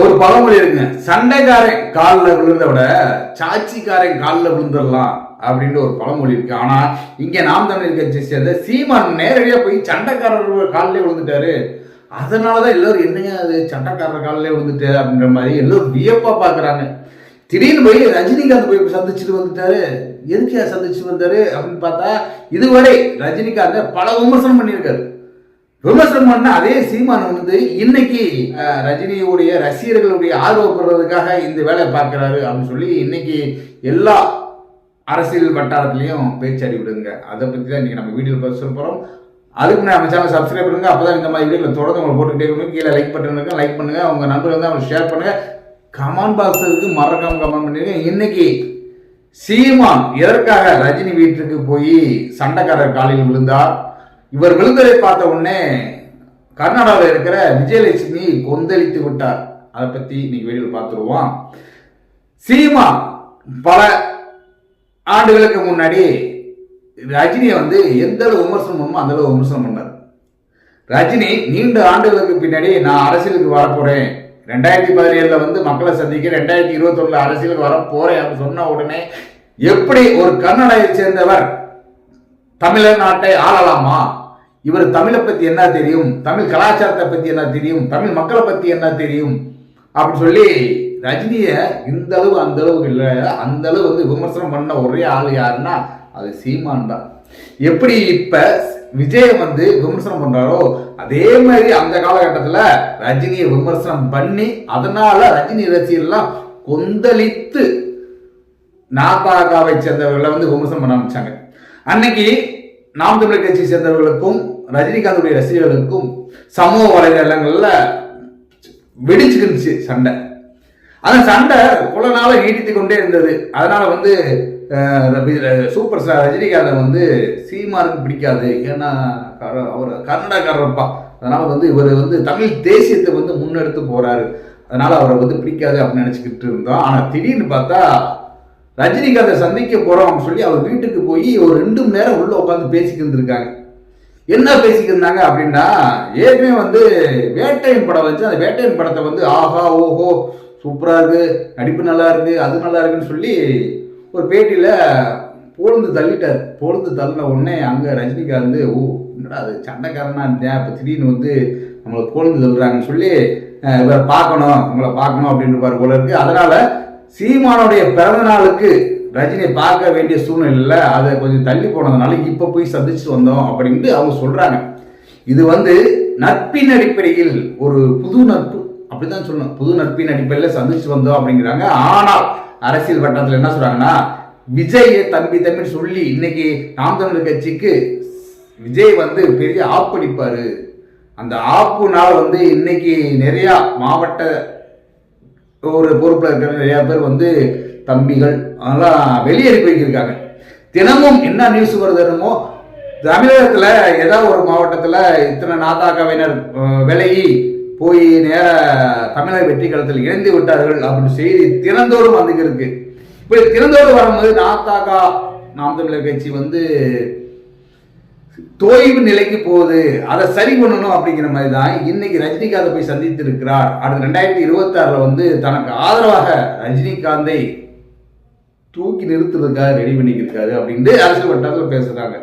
ஒரு பழமொழி இருக்குங்க. சண்டைக்காரன் காலில் விழுந்த விட சாட்சிக்காரன் காலில் விழுந்துடலாம் அப்படின்ட்டு ஒரு பழமொழி இருக்கு. ஆனா இங்க நாம் தமிழ் கட்சி சேர்ந்த சீமான் நேரடியா போய் சண்டைக்காரர் காலிலே விழுந்துட்டாரு. அதனாலதான் எல்லாரும் என்னங்க அது சண்டைக்காரர் காலிலே விழுந்துட்டு அப்படின்ற மாதிரி எல்லாரும் வியப்பா பாக்குறாங்க. திடீர்னு போய் ரஜினிகாந்த் போய் சந்திச்சுட்டு வந்துட்டாரு. எதுக்கு சந்திச்சுட்டு வந்தாரு அப்படின்னு பார்த்தா இதுவரை ரஜினிகாந்த் பல விமர்சனம் பண்ணியிருக்காரு. விமர்சனம் பண்ண அதே சீமான் வந்து இன்னைக்கு ரஜினியுடைய ரசிகர்களுடைய ஆர்வப்படுறதுக்காக இந்த வேலையை பார்க்குறாரு அப்படின்னு சொல்லி இன்னைக்கு எல்லா அரசியல் வட்டாரத்திலையும் பேச்சாடி விடுங்க. அதை பற்றி தான் இன்னைக்கு நம்ம வீடியோ பேச சொல்ல போகிறோம் அதுக்கு நம்ம சேனல் சப்ஸ்கிரைப் பண்ணுங்க. அப்பதான் இந்த மாதிரி வீடியோவில் தொடர்ந்து உங்களை போட்டுக்கிட்டே இருக்கணும் கீழே லைக் பட்டன் இருக்கு. லைக் பண்ணுங்க. உங்க நண்பர்கள் வந்து அவங்க ஷேர் பண்ணுங்க. கமெண்ட் பாக்ஸ் இருக்கு. மறக்காம கமெண்ட் பண்ணிருங்க. இன்னைக்கு சீமான் எதற்காக ரஜினி வீட்டுக்கு போய் சண்டைக்காரர் காலையில் விழுந்தார்? இவர் விழுந்ததை பார்த்த உடனே கர்நாடகாவில் இருக்கிற விஜயலட்சுமி கொந்தளித்து விட்டார். அதை பத்தி இன்னைக்கு வெளியில் பார்த்துருவோம். சீமா பல ஆண்டுகளுக்கு முன்னாடி ரஜினியை வந்து எந்த அளவு விமர்சனம் பண்ணுமோ அந்த அளவு விமர்சனம் பண்ணார். ரஜினி நீண்ட ஆண்டுகளுக்கு பின்னாடி நான் அரசியலுக்கு வரப்போறேன். ரெண்டாயிரத்தி பதினேழுல வந்து மக்களை சந்திக்க ரெண்டாயிரத்தி இருபத்தொன்னுல அரசியலுக்கு வரப்போறேன் அப்படின்னு சொன்ன உடனே எப்படி ஒரு கர்நாடகாவை சேர்ந்தவர் தமிழர் நாட்டை ஆளலாமா? இவர் தமிழை பத்தி என்ன தெரியும்? தமிழ் கலாச்சாரத்தை பத்தி என்ன தெரியும்? தமிழ் மக்களை பத்தி என்ன தெரியும்? அப்படின்னு சொல்லி ரஜினிய இந்த அளவு அந்த அளவுக்கு இல்லை. அந்த அளவு வந்து விமர்சனம் பண்ண ஒரே ஆள் யாருன்னா அது சீமான் தான். எப்படி இப்ப விஜய் வந்து விமர்சனம் பண்றாரோ அதே மாதிரி அந்த காலகட்டத்துல ரஜினியை விமர்சனம் பண்ணி அதனால ரஜினி ரசிகர்லாம் கொந்தளித்து நாபாகாவை சேர்ந்தவர்களை வந்து விமர்சனம் பண்ண ஆரம்பிச்சாங்க. அன்னைக்கு நாம் தமிழர் கட்சியை சேர்ந்தவர்களுக்கும் ரஜினிகாந்துடைய ரசிகர்களுக்கும் சமூக வலைதளங்களில் வெடிச்சுக்கிருந்துச்சு சண்டை. அந்த சண்டை பல நாளாக நீடித்து கொண்டே இருந்தது. அதனால் வந்து சூப்பர் ஸ்டார் ரஜினிகாந்தை வந்து சீமானுக்கு பிடிக்காது. ஏன்னா அவர் கன்னடக்காரர்ப்பா அதனால் வந்து இவர் வந்து தமிழ் தேசியத்தை வந்து முன்னெடுத்து போகிறாரு அதனால் அவரை வந்து பிடிக்காது அப்படின்னு நினச்சிக்கிட்டு இருந்தோம். ஆனால் திடீர்னு பார்த்தா ரஜினிகாந்தை சந்திக்க போகிறோம் அப்படின்னு சொல்லி அவர் வீட்டுக்கு போய் ஒரு ரெண்டு மணி நேரம் உள்ளே உட்காந்து பேசிக்கிட்டு இருந்திருக்காங்க. என்ன பேசிக்கிருந்தாங்க இருந்தாங்க அப்படின்னா ஏற்கனவே வந்து வேட்டையன் படம் வச்சு அந்த வேட்டையன் படத்தை வந்து ஆஹா ஓஹோ சூப்பராக இருக்குது நடிப்பு நல்லா இருக்குது அது நல்லா இருக்குன்னு சொல்லி ஒரு பேட்டியில் பொழுந்து தள்ளிட்டார். பொழுது தள்ளின உடனே அங்கே ரஜினிகாந்த் ஓ என்னடா அது சண்டைக்காரனாக இருந்தேன் இப்போ திடீர்னு வந்து நம்மளை பொழுது தள்ளுறாங்கன்னு சொல்லி இவரை பார்க்கணும் உங்களை பார்க்கணும் அப்படின்னு பாரு போல இருக்கு. அதனால் சீமானுடைய பிறந்த நாளுக்கு ரஜினியை பார்க்க வேண்டிய சூழ்நிலையில் அதை கொஞ்சம் தள்ளி போனதுனால இப்போ போய் சந்திச்சு வந்தோம் அப்படின்ட்டு அவங்க சொல்கிறாங்க இது வந்து நட்பின் அடிப்படையில் ஒரு புது நட்பு. அப்படிதான் சொல்லணும். புது நட்பின் அடிப்படையில் சந்திச்சு வந்தோம் அப்படிங்கிறாங்க. ஆனால் அரசியல் வட்டத்தில் என்ன சொல்கிறாங்கன்னா விஜயை தம்பி தம்பின்னு சொல்லி இன்னைக்கு நாம் தமிழர் கட்சிக்கு விஜய் வந்து பெரிய ஆப்படிப்பாரு அந்த ஆப்புனால் வந்து இன்னைக்கு நிறையா மாவட்ட ஒரு பொறுப்பில் இருக்கிற நிறையா பேர் வந்து தம்பிகள் அதெல்லாம் வெளியேறி வைக்கிருக்காங்க தினமும் என்ன நியூஸ் வருதுன்னுமோ தமிழகத்தில் ஏதாவது ஒரு மாவட்டத்தில் இத்தனை நாதாக்காவினர் அஹ், விலகி போய் நேர தமிழக வெற்றி களத்தில் இணைந்து விட்டார்கள் அப்படின்னு செய்தி தினந்தோறும் வந்துக்கு இருக்கு இப்படி தினந்தோறும் வரும்போது நாத்தாக்கா நாம் தமிழர் கட்சி வந்து தோய்வு நிலைக்கு போகுது அதை சரி பண்ணணும் அப்படிங்கிற மாதிரி தான் இன்னைக்கு ரஜினிகாந்தை போய் சந்தித்து இருக்கிறார் அடுத்த ரெண்டாயிரத்தி இருபத்தி ஆறுல வந்து தனக்கு ஆதரவாக ரஜினிகாந்தை தூக்கி நிறுத்துறதுக்காக ரெடி பண்ணிக்கிருக்காரு அப்படின்ட்டு அரசியல் வட்டாரத்தில் பேசுறாங்க.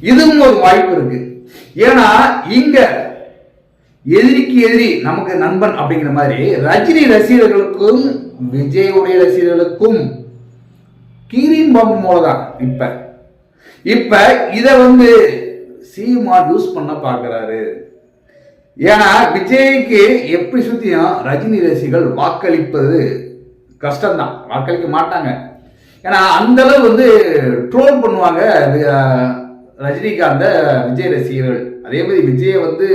இதுவும் ஒரு வாய்ப்பு இருக்கு. ஏன்னா இங்க எதிரிக்கு எதிரி நமக்கு நண்பன் அப்படிங்கிற மாதிரி ரஜினி ரசிகர்களுக்கும் விஜயுடைய ரசிகர்களுக்கும் கீரின் பாம்பு மூலதான் இப்ப. இப்ப இத வந்து சீமான் யூஸ் பண்ண பாக்குறாரு. ஏன்னா விஜய்க்கு எப்படி சுத்தியும் ரஜினி ரசிகர்கள் வாக்களிப்பது கஷ்டம்தான். வாக்களிக்க மாட்டாங்க. ஏன்னா அந்த அளவு வந்து ட்ரோல் பண்ணுவாங்க ரஜினிகாந்த விஜய் ரசிகர்கள். அதே மாதிரி விஜயை வந்து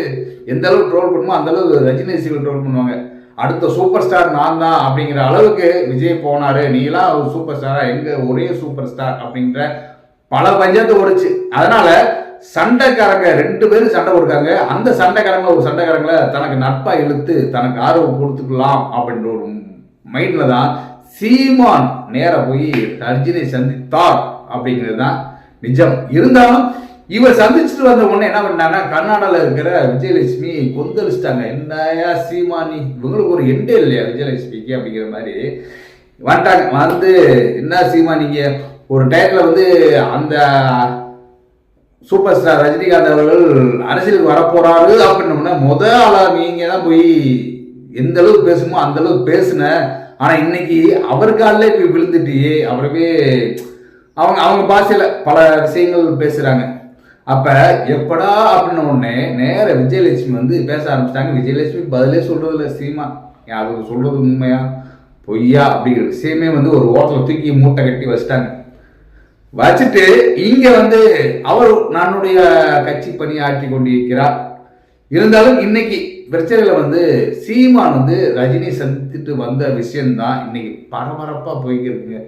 எந்த அளவு ட்ரோல் பண்ணுமோ அந்த அளவு ரஜினி ரசிகர்கள் ட்ரோல் பண்ணுவாங்க. அடுத்த சூப்பர் ஸ்டார் நான் தான் அப்படிங்கிற அளவுக்கு விஜய் போனாரு. நீலாம் ஒரு சூப்பர் ஸ்டாரா எங்க ஒரே சூப்பர் ஸ்டார் அப்படிங்கிற பல பஞ்சாயத்து ஓடுச்சு அதனால சண்டைக்காரங்க ரெண்டு பேரும் சண்டை கொடுக்காங்க அந்த சண்டைக்காரங்க ஒரு சண்டைக்காரங்களை தனக்கு நட்பா இழுத்து தனக்கு ஆர்வம் கொடுத்துக்கலாம் அப்படின்ற ஒரு மைண்ட்ல தான் சீமான் நேர போய் ரஜினை சந்தித்தார் அப்படிங்கிறது தான் நிஜம். இருந்தாலும் இவர் சந்திச்சுட்டு வந்த உடனே என்ன பண்ணாங்கன்னா கர்நாடகாவில் இருக்கிற விஜயலட்சுமி கொந்தளிச்சிட்டாங்க. என்னயா சீமானி இவங்களுக்கு ஒரு எண்டே இல்லையா விஜயலட்சுமிக்கு அப்படிங்கிற மாதிரி. வந்துட்டாங்க. வந்து என்ன சீமா ஒரு டயத்தில் வந்து அந்த சூப்பர் ஸ்டார் ரஜினிகாந்த் அவர்கள் அரசியலுக்கு வரப்போறாரு அப்படின்னோம்னா முத ஆளாக நீங்கள் தான் போய் எந்த அளவுக்கு பேசணுமோ அந்த அளவுக்கு பேசுன ஆனா இன்னைக்கு அவர் காலில் இப்போ விழுந்துட்டியே அவரவே அவங்க அவங்க பாஷையில பல விஷயங்கள் பேசுறாங்க. அப்ப எப்படா அப்படின்ன உடனே நேர விஜயலட்சுமி வந்து பேச ஆரம்பிச்சிட்டாங்க. விஜயலட்சுமி பதிலே சொல்றது இல்லை சீமா அவர் சொல்றது உண்மையா? பொய்யா? அப்படிங்கிற விஷயமே வந்து ஒரு ஓட்டல தூக்கி மூட்டை கட்டி வச்சிட்டாங்க. வச்சுட்டு இங்க வந்து அவர் தன்னுடைய கட்சி பணி ஆற்றி கொண்டிருக்கிறார். இருந்தாலும் இன்னைக்கு பிரச்சனையில் வந்து சீமான் வந்து ரஜினி சந்தித்துட்டு வந்த விஷயம்தான் இன்னைக்கு பரபரப்பாக போய்க்கிருக்கு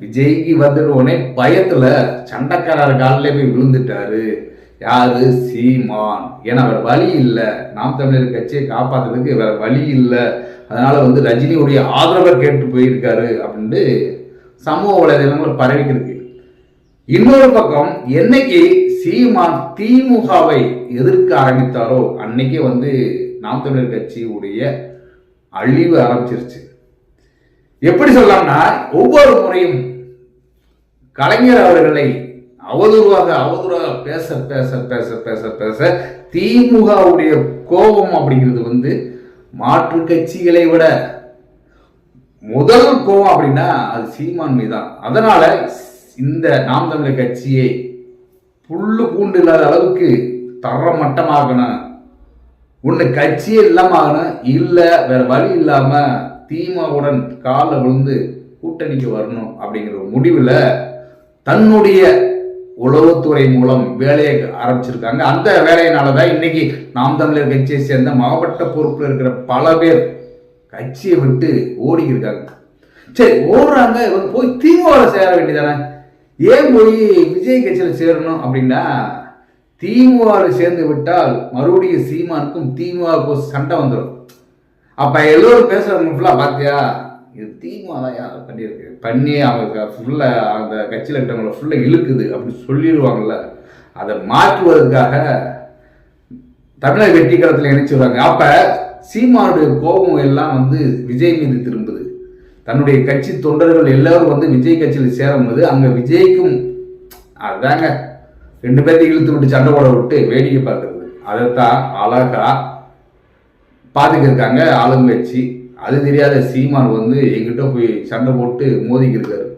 விஜய்க்கு வந்துட்டு உடனே பயத்தில் சண்டைக்காரர் காலிலே போய் விழுந்துட்டாரு. யாரு? சீமான். ஏன்னா அவர் வழி இல்லை. நாம் தமிழர் கட்சியை காப்பாற்றுறதுக்கு வேறு வழி இல்லை. அதனால வந்து ரஜினியுடைய ஆதரவை கேட்டு போயிருக்காரு அப்படின்ட்டு சமூக வலைதளங்கள் பரவிக்கிருக்கு இன்னொரு பக்கம் என்னைக்கு சீமான் திமுகவை எதிர்க்க ஆரம்பித்தாரோ அன்னைக்கே வந்து நாம் தமிழர் கட்சியுடைய அழிவு ஆரம்பிச்சிருச்சு. எப்படி சொல்லலாம்னா ஒவ்வொரு முறையும் கலைஞர் அவர்களை அவதூறாக அவதூறாக பேச பேச பேச பேச பேச திமுகவுடைய கோபம் அப்படிங்கிறது வந்து மாற்று கட்சிகளை விட முதல் கோபம் அப்படின்னா அது சீமான் மீதான் அதனால இந்த நாம் தமிழர் கட்சியை புல்லு பூண்டு இல்லாத அளவுக்கு தரமட்டமாகணும். ஒன்று கட்சியே இல்லாம ஆகணும் இல்லை வேற வழி இல்லாம தீமாவுடன் காலில் விழுந்து கூட்டணிக்கு வரணும் அப்படிங்கிற ஒரு முடிவில் தன்னுடைய உளவுத்துறை மூலம் வேலையை ஆரம்பிச்சிருக்காங்க. அந்த வேலையினால தான் இன்னைக்கு நாம் தமிழர் கட்சியை சேர்ந்த மாவட்ட பொறுப்பில் இருக்கிற பல பேர் கட்சியை விட்டு ஓடி இருக்காங்க சரி ஓடுறாங்க போய் திமுகவில் சேர வேண்டியதானே ஏன் போய் விஜய் கட்சியில் சேரணும் அப்படின்னா திமுகவில் சேர்ந்து விட்டால் மறுபடியும் சீமானுக்கும் திமுகவுக்கும் சண்டை வந்துடும் அப்போ எல்லோரும் பேசுகிறவங்க ஃபுல்லாக பார்த்தியா இது திமுக தான் யார் பண்ணியிருக்கு. பண்ணி அவங்க ஃபுல்லாக அந்த கட்சியில் இருக்கிறவங்கள ஃபுல்லாக இழுக்குது அப்படின்னு சொல்லிடுவாங்கள்ல அதை மாற்றுவதற்காக தமிழக வெற்றி களத்தில் இணைச்சு அப்போ சீமானுடைய கோபம் எல்லாம் வந்து விஜய் மீது திரும்புது. தன்னுடைய கட்சி தொண்டர்கள் எல்லாரும் வந்து விஜய் கட்சியில் சேரும்போது அங்க விஜய்க்கும் அதாங்க ரெண்டு பேர்த்தையும் இழுத்து விட்டு சண்டை போட விட்டு வேடிக்கை பார்க்கறது. அதைத்தான் அழகா பாத்துக்கிருக்காங்க ஆளுங்கட்சி அது தெரியாத சீமான் வந்து எங்கிட்ட போய் சண்டை போட்டு மோதிக்கிருக்காரு.